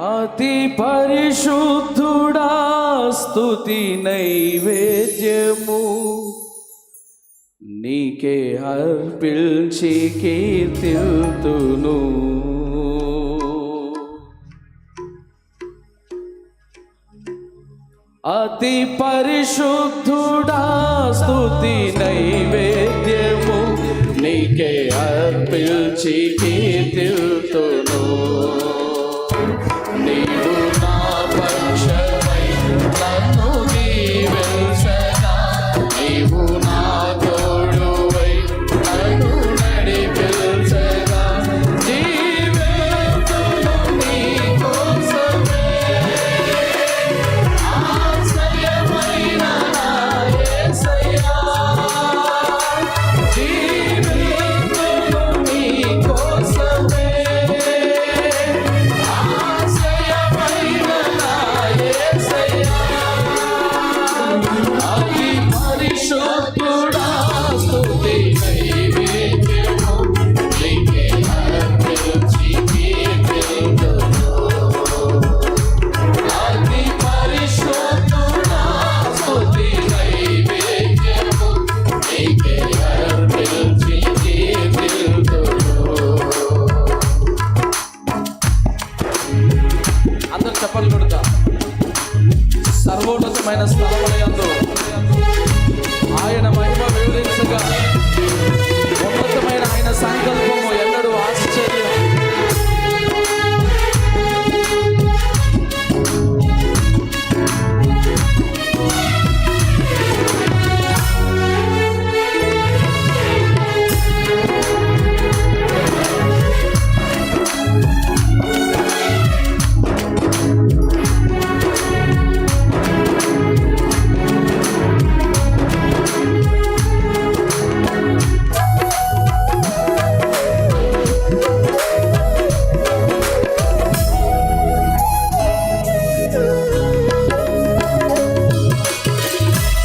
అతి పరిశుద్ధుడా స్తుతి నైవేద్యము. నీకే అర్పిల్చి కీర్తిల్తును అతి పరిశుద్ధుడా స్తుతి నైవేద్యము. నీకే అర్పిల్చి కీర్తిల్తును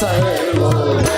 Say.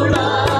Lord.